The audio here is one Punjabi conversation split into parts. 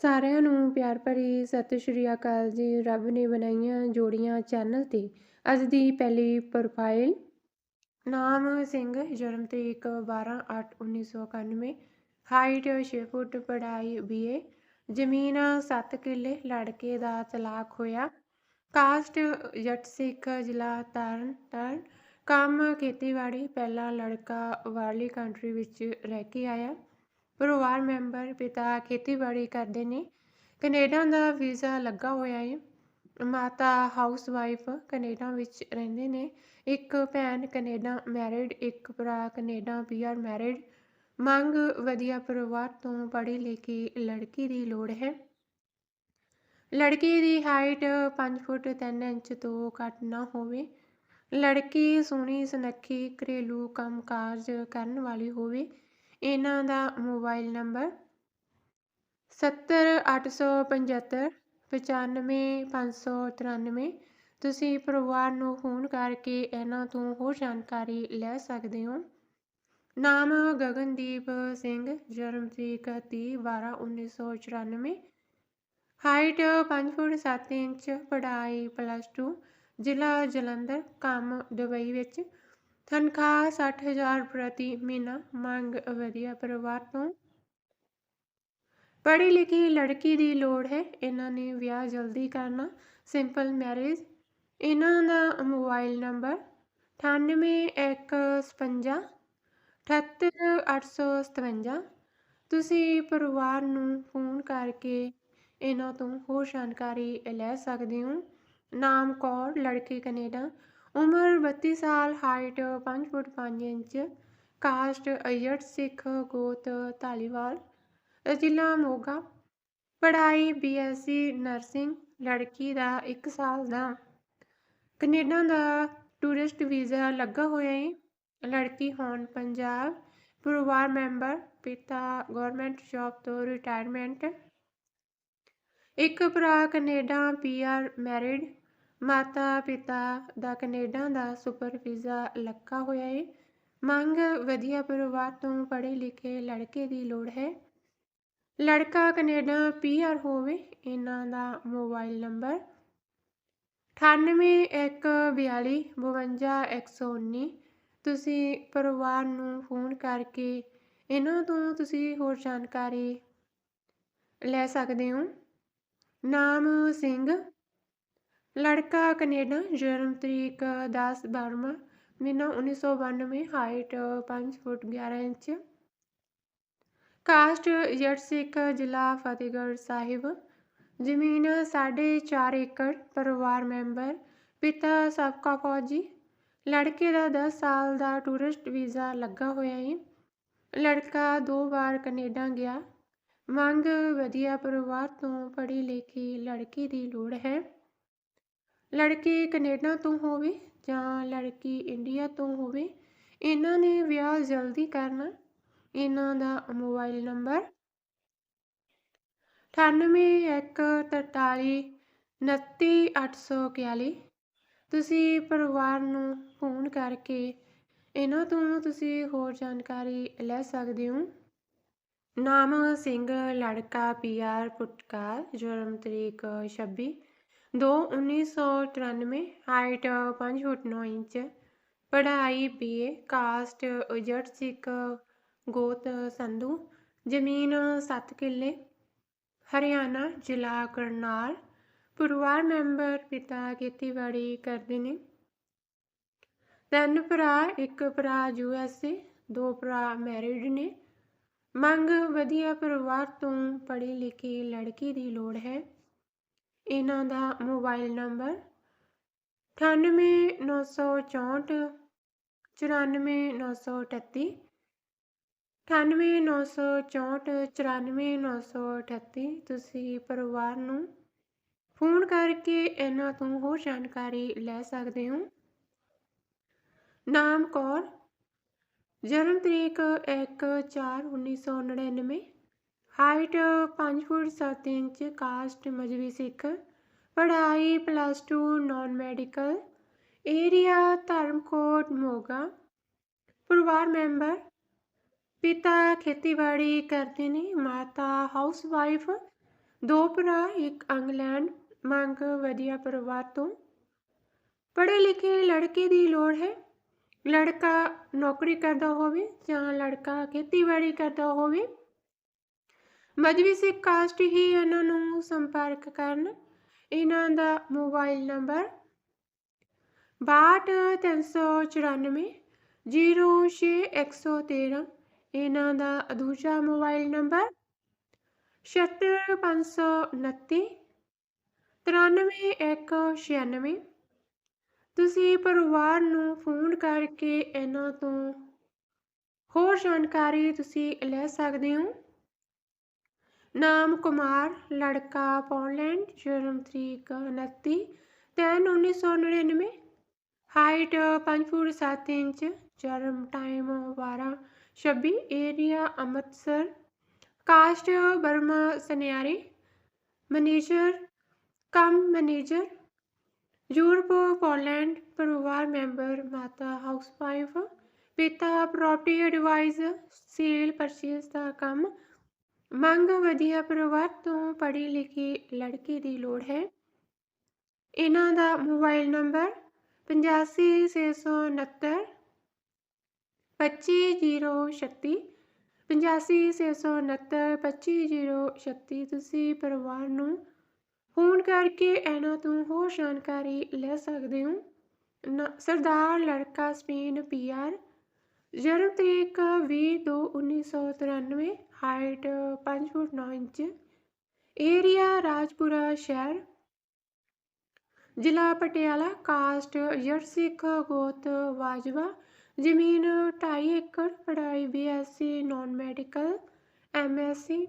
ਸਾਰਿਆਂ ਨੂੰ ਪਿਆਰ ਭਰੀ ਸਤਿ ਸ਼੍ਰੀ ਅਕਾਲ ਜੀ। ਰੱਬ ਨੇ ਬਣਾਈਆਂ ਜੋੜੀਆਂ ਚੈਨਲ ਤੇ ਅੱਜ ਦੀ ਪਹਿਲੀ ਪ੍ਰੋਫਾਈਲ ਨਾਮ ਸਿੰਘ, ਜਨਮ ਤਰੀਕ 12/8/1991 ਹਾਈਟ 6 ਫੁੱਟ, ਪੜ੍ਹਾਈ ਬੀਏ ਜ਼ਮੀਨ 7 ਕਿੱਲੇ, ਲੜਕੇ ਦਾ ਤਲਾਕ ਹੋਇਆ। ਕਾਸਟ ਜੱਟ ਸਿੱਖ, ਜ਼ਿਲ੍ਹਾ ਤਰਨ ਤਾਰਨ, ਕੰਮ ਖੇਤੀਬਾੜੀ, ਪਹਿਲਾ ਲੜਕਾ ਬਾਹਰਲੀ ਕੰਟਰੀ ਵਿੱਚ ਰਹਿ ਕੇ ਆਇਆ। ਪਰਿਵਾਰ ਮੈਂਬਰ, ਪਿਤਾ, ਖੇਤੀਬਾੜੀ ਕਰਦੇ ਨੇ। ਕੈਨੇਡਾ ਦਾ ਵੀਜ਼ਾ ਲੱਗਾ ਹੋਇਆ ਹੈ ਮਾਤਾ ਹਾਊਸ ਵਾਈਫ ਕੈਨੇਡਾ ਵਿੱਚ ਰਹਿੰਦੇ ਨੇ। ਇੱਕ ਭੈਣ ਕੈਨੇਡਾ ਮੈਰਿਡ, ਇੱਕ ਭਰਾ ਕੈਨੇਡਾ ਪੀਆਰ ਮੈਰਿਡ। ਮੰਗ ਵਧੀਆ ਪਰਿਵਾਰ ਤੋਂ ਪੜ੍ਹੀ ਲਿਖੀ ਲੜਕੀ ਦੀ ਲੋੜ ਹੈ। ਲੜਕੀ ਦੀ ਹਾਈਟ 5 ਫੁੱਟ 3 ਇੰਚ ਤੋਂ ਘੱਟ ਨਾ ਹੋਵੇ। ਲੜਕੀ ਸੋਹਣੀ ਸੁਨੱਖੀ ਘਰੇਲੂ ਕੰਮਕਾਜ ਕਰਨ ਵਾਲੀ ਹੋਵੇ। ਇਹਨਾਂ ਦਾ ਮੋਬਾਈਲ ਨੰਬਰ 70875 95593 ਤੁਸੀਂ ਪਰਿਵਾਰ ਨੂੰ ਫੋਨ ਕਰਕੇ ਇਹਨਾਂ ਤੋਂ ਹੋਰ ਜਾਣਕਾਰੀ ਲੈ ਸਕਦੇ ਹੋ। ਨਾਮ ਗਗਨਦੀਪ ਸਿੰਘ, ਜਨਮ ਤਰੀਕ 30 12 1994 ਹਾਈਟ 5 ਫੁੱਟ 7 ਇੰਚ, ਪੜ੍ਹਾਈ ਪਲੱਸ 2 ਜ਼ਿਲ੍ਹਾ ਜਲੰਧਰ, ਕੰਮ ਦੁਬਈ ਵਿੱਚ। ਤਨਖਾਹ 60000 ਪ੍ਰਤੀ ਮਹੀਨਾ, ਮੰਗ, ਵਧੀਆ ਪਰਿਵਾਰ ਤੋਂ। ਪੜ੍ਹੀ ਲਿਖੀ ਲੜਕੀ ਦੀ ਲੋੜ ਹੈ, ਇਹਨਾਂ ਨੇ ਵਿਆਹ ਜਲਦੀ ਕਰਨਾ ਸਿੰਪਲ ਮੈਰਿਜ ਇਹਨਾਂ ਦਾ ਮੋਬਾਈਲ ਨੰਬਰ 9815 78857 ਤੁਸੀਂ ਪਰਿਵਾਰ ਨੂੰ ਫੋਨ ਕਰਕੇ ਇਹਨਾਂ ਤੋਂ ਹੋਰ ਜਾਣਕਾਰੀ ਲੈ ਸਕਦੇ ਹੋ। ਨਾਮ, ਕੌਰ, ਲੜਕੀ, ਕੈਨੇਡਾ। ਉਮਰ 32 ਸਾਲ ਹਾਈਟ 5 ਫੁੱਟ 5 ਇੰਚ ਕਾਸਟ ਅਯਟ ਸਿੱਖ ਗੋਤ ਧਾਲੀਵਾਲ, ਜ਼ਿਲ੍ਹਾ ਮੋਗਾ। ਪੜ੍ਹਾਈ ਬੀਐਸਸੀ ਨਰਸਿੰਗ ਲੜਕੀ ਦਾ 1 ਸਾਲ ਦਾ। ਕੈਨੇਡਾ ਦਾ ਟੂਰਿਸਟ ਵੀਜ਼ਾ ਲੱਗਾ ਹੋਇਆ ਹੈ ਲੜਕੀ ਹੁਣ ਪੰਜਾਬ, ਪਰਿਵਾਰ ਮੈਂਬਰ, ਪਿਤਾ ਗਵਰਨਮੈਂਟ ਜੌਬ ਤੋਂ ਰਿਟਾਇਰਮੈਂਟ ਇੱਕ ਭਰਾ ਕੈਨੇਡਾ ਪੀਆਰ ਮੈਰਿਡ ਮਾਤਾ ਪਿਤਾ ਦਾ ਕੈਨੇਡਾ ਦਾ ਸੁਪਰ ਵੀਜ਼ਾ ਲੱਗਾ ਹੋਇਆ ਹੈ ਮੰਗ ਵਧੀਆ ਪਰਿਵਾਰ ਤੋਂ ਪੜ੍ਹੇ ਲਿਖੇ ਲੜਕੇ ਦੀ ਲੋੜ ਹੈ। ਲੜਕਾ ਕੈਨੇਡਾ ਪੀਆਰ ਹੋਵੇ, ਇਹਨਾਂ ਦਾ ਮੋਬਾਈਲ ਨੰਬਰ 9814252119 ਤੁਸੀਂ ਪਰਿਵਾਰ ਨੂੰ ਫੋਨ ਕਰਕੇ ਇਹਨਾਂ ਤੋਂ ਤੁਸੀਂ ਹੋਰ ਜਾਣਕਾਰੀ ਲੈ ਸਕਦੇ ਹੋ। ਨਾਮ ਸਿੰਘ ਲੜਕਾ ਕੈਨੇਡਾ, ਜਨਮ ਤਰੀਕ 10 12 ਮਹੀਨਾ 1992 ਹਾਈਟ 5 ਫੁੱਟ 11 ਇੰਚ। ਕਾਸਟ ਜੱਟ ਸਿੱਖ, ਜ਼ਿਲ੍ਹਾ ਫਤਿਹਗੜ੍ਹ ਸਾਹਿਬ। ਜ਼ਮੀਨ 4.5 ਏਕੜ, ਪਰਿਵਾਰ ਮੈਂਬਰ, ਪਿਤਾ ਸਾਬਕਾ ਫੌਜੀ। ਲੜਕੇ ਦਾ 10 ਸਾਲ ਦਾ ਟੂਰਿਸਟ ਵੀਜ਼ਾ ਲੱਗਾ ਹੋਇਆ ਹੈ ਲੜਕਾ ਦੋ ਵਾਰ ਕੈਨੇਡਾ ਗਿਆ। ਮੰਗ ਵਧੀਆ ਪਰਿਵਾਰ ਤੋਂ ਪੜ੍ਹੀ ਲਿਖੀ ਲੜਕੀ ਦੀ ਲੋੜ ਹੈ। ਲੜਕੇ ਕੈਨੇਡਾ ਤੋਂ ਹੋਵੇ ਜਾਂ ਲੜਕੀ ਇੰਡੀਆ ਤੋਂ ਹੋਵੇ, ਇਹਨਾਂ ਨੇ ਵਿਆਹ ਜਲਦੀ ਕਰਨਾ। ਇਹਨਾਂ ਦਾ ਮੋਬਾਈਲ ਨੰਬਰ 9814399841 ਤੁਸੀਂ ਪਰਿਵਾਰ ਨੂੰ ਫੋਨ ਕਰਕੇ ਇਹਨਾਂ ਤੋਂ ਤੁਸੀਂ ਹੋਰ ਜਾਣਕਾਰੀ ਲੈ ਸਕਦੇ ਹੋ। ਨਾਮ, ਸਿੰਘ, ਲੜਕਾ ਪੀਆਰ ਪੁਟਕਾਰ ਜਨਮ ਤਰੀਕ 26 ਦੋ 1993 ਹਾਈਟ 5 ਫੁੱਟ 9 ਇੰਚ, ਪੜ੍ਹਾਈ ਬੀਏ ਕਾਸਟ ਜੱਟ ਸਿੱਖ, ਗੋਤ ਸੰਧੂ, ਜ਼ਮੀਨ 7 ਕਿੱਲੇ, ਹਰਿਆਣਾ ਜ਼ਿਲ੍ਹਾ ਕਰਨਾਲ, ਪਰਿਵਾਰ ਮੈਂਬਰ ਪਿਤਾ ਖੇਤੀਬਾੜੀ ਕਰਦੇ ਨੇ। ਤਿੰਨ ਭਰਾ, ਇੱਕ ਭਰਾ ਯੂ ਐਸ ਏ, ਦੋ ਭਰਾ ਮੈਰਿਡ ਨੇ। ਮੰਗ ਵਧੀਆ ਪਰਿਵਾਰ ਤੋਂ ਪੜ੍ਹੀ ਲਿਖੀ ਲੜਕੀ ਦੀ ਲੋੜ ਹੈ। ਇਹਨਾਂ ਦਾ ਮੋਬਾਈਲ ਨੰਬਰ 9894 94938 9894 ਤੁਸੀਂ ਪਰਿਵਾਰ ਨੂੰ ਫੋਨ ਕਰਕੇ ਇਹਨਾਂ ਤੋਂ ਹੋਰ ਜਾਣਕਾਰੀ ਲੈ ਸਕਦੇ ਹੋ। ਨਾਮ ਕੌਰ, ਜਨਮ ਤਰੀਕ 1/4/1999 height 5 foot 7 inch caste Mazhabi Sikh ਪੜ੍ਹਾਈ plus 2 non medical area Dharamkot Moga ਪਰਿਵਾਰ ਮੈਂਬਰ ਪਿਤਾ ਖੇਤੀਬਾੜੀ ਕਰਦੇ ਨੇ ਮਾਤਾ ਹਾਊਸ ਵਾਈਫ ਦੋ ਭਰਾ ਇੱਕ ਇੰਗਲੈਂਡ ਮੰਗ ਵਧੀਆ ਪਰਿਵਾਰ ਤੋਂ ਪੜ੍ਹੇ ਲਿਖੇ ਲੜਕੇ ਦੀ ਲੋੜ ਹੈ ਲੜਕਾ ਨੌਕਰੀ ਕਰਦਾ ਹੋਵੇ ਜਾਂ ਲੜਕਾ ਖੇਤੀਬਾੜੀ ਕਰਦਾ ਹੋਵੇ ਮਧਵੀ ਸਿੱਖ ਕਾਸਟ ਹੀ ਇਹਨਾਂ ਨੂੰ ਸੰਪਰਕ ਕਰਨ। ਇਹਨਾਂ ਦਾ ਮੋਬਾਈਲ ਨੰਬਰ 62394 06113 ਇਹਨਾਂ ਦਾ ਦੂਜਾ ਮੋਬਾਈਲ ਨੰਬਰ 76529 93196 ਤੁਸੀਂ ਪਰਿਵਾਰ ਨੂੰ ਫੋਨ ਕਰਕੇ ਇਹਨਾਂ ਤੋਂ ਹੋਰ ਜਾਣਕਾਰੀ ਤੁਸੀਂ ਲੈ ਸਕਦੇ ਹੋ। ਨਾਮ ਕੁਮਾਰ, ਲੜਕਾ ਪੋਲੈਂਡ, ਜਨਮ ਤਰੀਕ 29 ਤਿੰਨ 1999 ਹਾਈਟ 5 ਫੁੱਟ 7 ਇੰਚ, ਜਨਮ ਟਾਈਮ 12 26 ਏਰੀਆ ਅੰਮ੍ਰਿਤਸਰ। ਕਾਸਟ ਬਰਮਾ ਸਨਿਆਰੀ। Manager, cum manager. Europe, Poland, ਪਰਿਵਾਰ ਮੈਂਬਰ, ਮਾਤਾ ਹਾਊਸਵਾਈਫ। ਪਿਤਾ, ਪ੍ਰਾਪਰਟੀ ਐਡਵਾਈਜ਼ ਸੇਲ ਪਰਚੇਸ ਦਾ ਕੰਮ ਮੰਗ ਵਧੀਆ ਪਰਿਵਾਰ ਤੋਂ ਪੜ੍ਹੀ ਲਿਖੀ ਲੜਕੀ ਦੀ ਲੋੜ ਹੈ। ਇਹਨਾਂ ਦਾ ਮੋਬਾਈਲ ਨੰਬਰ 85669 25036 85669 ਤੁਸੀਂ ਪਰਿਵਾਰ ਨੂੰ ਫੋਨ ਕਰਕੇ ਇਹਨਾਂ ਤੋਂ ਹੋਰ ਜਾਣਕਾਰੀ ਲੈ ਸਕਦੇ ਹੋ। ਸਰਦਾਰ ਲੜਕਾ ਸਪੇਨ ਪੀਆਰ ਜਨਮ ਤਰੀਕ 20/2/1993 height 5 foot 9 inch area Rajpura ਸ਼ਹਿਰ, ਜ਼ਿਲ੍ਹਾ ਪਟਿਆਲਾ ਕਾਸਟ ਜੱਟ ਸਿੱਖ ਗੋਤ ਵਾਜਵਾ, ਜ਼ਮੀਨ 2.5 ਏਕੜ, ਪੜ੍ਹਾਈ ਬੀਐਸਸੀ ਨਾਨ ਮੈਡੀਕਲ ਐਮਐਸਸੀ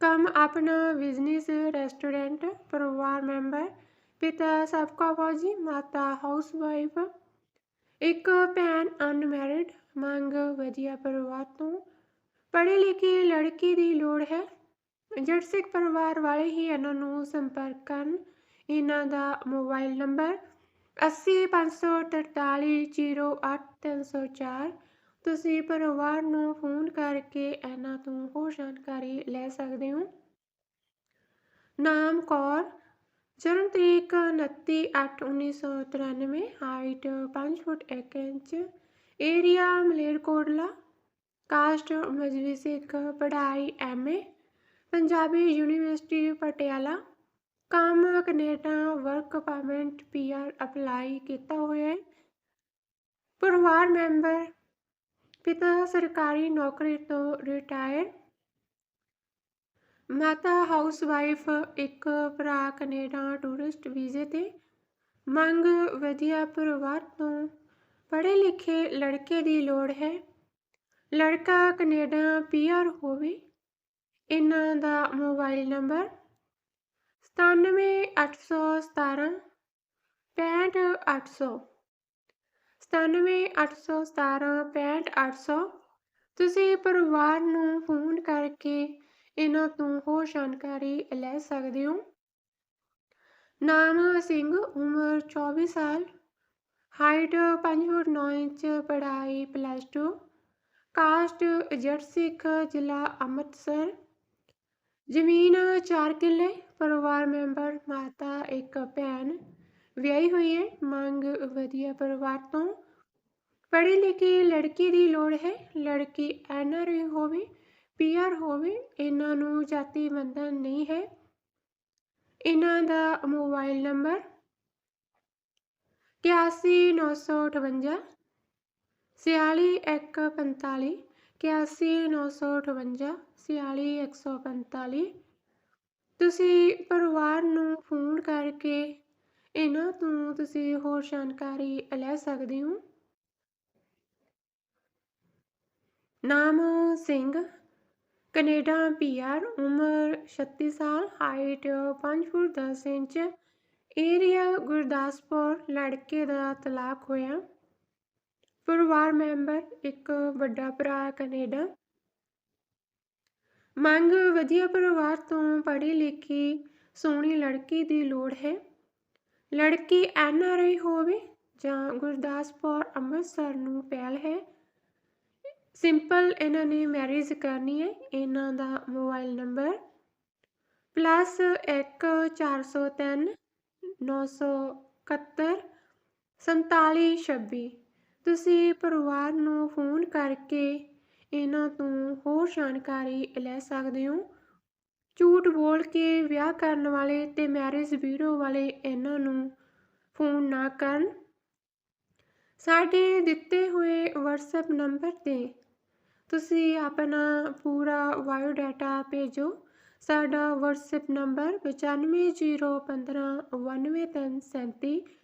ਕੰਮ ਆਪਣਾ ਬਿਜ਼ਨਸ ਰੈਸਟੋਰੈਂਟ ਪਰਿਵਾਰ ਮੈਂਬਰ, ਪਿਤਾ ਸਾਬਕਾ ਫੌਜੀ, ਮਾਤਾ ਹਾਊਸਵਾਈਫ ਇੱਕ ਭੈਣ ਅਨਮੈਰਿਡ ਮੰਗ ਵਧੀਆ ਪਰਿਵਾਰ ਤੋਂ। ਪੜ੍ਹੇ ਲਿਖੇ ਲੜਕੀ ਦੀ ਲੋੜ ਹੈ। ਜੱਟ ਸਿੱਖ ਪਰਿਵਾਰ ਵਾਲੇ ਹੀ ਇਹਨਾਂ ਨੂੰ ਸੰਪਰਕ ਕਰਨ ਇਹਨਾਂ ਦਾ ਮੋਬਾਈਲ ਨੰਬਰ 8054408304 ਤੁਸੀਂ ਪਰਿਵਾਰ ਨੂੰ ਫੋਨ ਕਰਕੇ ਇਹਨਾਂ ਤੋਂ ਹੋਰ ਜਾਣਕਾਰੀ ਲੈ ਸਕਦੇ ਹੋ। ਨਾਮ ਕੌਰ, ਜਨਮ ਤਰੀਕ 29/8/1993 height 5 foot 1 inch, area Malerkotla caste Mazhabi Sikh ਪੜ੍ਹਾਈ ਐਮਏ ਪੰਜਾਬੀ ਯੂਨੀਵਰਸਿਟੀ ਪਟਿਆਲਾ। ਕੰਮ Canada work permit PR apply ਕੀਤਾ ਹੋਇਆ ਹੈ। ਪਰਿਵਾਰ ਮੈਂਬਰ, ਪਿਤਾ ਸਰਕਾਰੀ ਨੌਕਰੀ ਤੋਂ ਰਿਟਾਇਰ ਮਾਤਾ ਹਾਊਸਵਾਈਫ ਇੱਕ ਭਰਾ ਕੈਨੇਡਾ ਟੂਰਿਸਟ ਵੀਜ਼ੇ ਤੇ। ਮੰਗ ਵਧੀਆ ਪਰਿਵਾਰ ਤੋਂ। ਪੜ੍ਹੇ ਲਿਖੇ ਲੜਕੇ ਦੀ ਲੋੜ ਹੈ। ਲੜਕਾ ਕੈਨੇਡਾ ਪੀਆਰ ਹੋਵੇ। ਇਹਨਾਂ ਦਾ ਮੋਬਾਈਲ ਨੰਬਰ 97817 65800 97817 65800 ਤੁਸੀਂ ਪਰਿਵਾਰ ਨੂੰ ਫੋਨ ਕਰਕੇ ਇਹਨਾਂ ਤੋਂ ਹੋਰ ਜਾਣਕਾਰੀ ਲੈ ਸਕਦੇ ਹੋ। ਨਾਮ ਸਿੰਘ, ਉਮਰ 24 ਸਾਲ। ਹਾਈਟ 5 ਫੁੱਟ 9 ਇੰਚ, ਪੜ੍ਹਾਈ ਪਲੱਸ 2 ਕਾਸਟ ਜੱਟ ਸਿੱਖ ਜ਼ਿਲ੍ਹਾ ਅੰਮ੍ਰਿਤਸਰ। ਜ਼ਮੀਨ 4 ਕਿੱਲੇ, ਪਰਿਵਾਰ ਮੈਂਬਰ ਮਾਤਾ, ਇੱਕ ਭੈਣ। ਵਿਆਹੀ ਹੋਈ ਹੈ, ਮੰਗ ਵਧੀਆ ਪਰਿਵਾਰ ਤੋਂ। ਪੜ੍ਹੀ ਲਿਖੀ ਲੜਕੀ ਦੀ ਲੋੜ ਹੈ, ਲੜਕੀ ਐਨਆਰਆਈ ਹੋਵੇ ਪੀਆਰ ਹੋਵੇ, ਇਹਨਾਂ ਨੂੰ ਜਾਤੀ ਬੰਧਨ ਨਹੀਂ ਹੈ। ਇਹਨਾਂ ਦਾ ਮੋਬਾਈਲ ਨੰਬਰ ਛਿਆਲੀ, ਇੱਕ ਪੰਤਾਲੀ ਇਕਾਸੀ ਨੌ ਸੌ ਅਠਵੰਜਾ, ਛਿਆਲੀ, ਇੱਕ ਸੌ ਪੰਤਾਲੀ। ਤੁਸੀਂ ਪਰਿਵਾਰ ਨੂੰ ਫੋਨ ਕਰਕੇ ਇਹਨਾਂ ਤੋਂ ਤੁਸੀਂ ਹੋਰ ਜਾਣਕਾਰੀ ਲੈ ਸਕਦੇ ਹੋ? ਨਾਮ ਸਿੰਘ, ਕੈਨੇਡਾ ਪੀਆਰ ਉਮਰ 36 ਸਾਲ, height 5 foot 10 inch area Gurdaspur, ਲੜਕੇ ਦਾ ਤਲਾਕ ਹੋਇਆ। ਪਰਿਵਾਰ ਮੈਂਬਰ ਇੱਕ ਵੱਡਾ ਭਰਾ ਕੈਨੇਡਾ। ਮੰਗ ਵਧੀਆ ਪਰਿਵਾਰ ਤੋਂ ਪੜ੍ਹੀ ਲਿਖੀ ਸੋਹਣੀ ਲੜਕੀ ਦੀ ਲੋੜ ਹੈ। ਲੜਕੀ ਐਨ ਆਰ ਆਈ ਹੋਵੇ ਜਾਂ ਗੁਰਦਾਸਪੁਰ ਅੰਮ੍ਰਿਤਸਰ ਨੂੰ ਪਹਿਲ ਹੈ। ਸਿੰਪਲ ਇਹਨਾਂ ਨੇ ਮੈਰਿਜ ਕਰਨੀ ਹੈ, ਇਹਨਾਂ ਦਾ ਮੋਬਾਈਲ ਨੰਬਰ +1403 971 4726 ਤੁਸੀਂ ਪਰਿਵਾਰ ਨੂੰ ਫੋਨ ਕਰਕੇ ਇਹਨਾਂ ਤੋਂ ਹੋਰ ਜਾਣਕਾਰੀ ਲੈ ਸਕਦੇ ਹੋ। ਝੂਠ ਬੋਲ ਕੇ ਵਿਆਹ ਕਰਨ ਵਾਲੇ ਤੇ ਮੈਰਿਜ ਬਿਊਰੋ ਵਾਲੇ ਇਹਨਾਂ ਨੂੰ ਫੋਨ ਨਾ ਕਰਨ। ਸਾਡੇ ਦਿੱਤੇ ਹੋਏ WhatsApp ਨੰਬਰ ਤੇ ਤੁਸੀਂ ਆਪਣਾ ਪੂਰਾ ਬਾਇਓ ਡਾਟਾ ਭੇਜੋ। ਸਾਡਾ WhatsApp ਨੰਬਰ 9501591337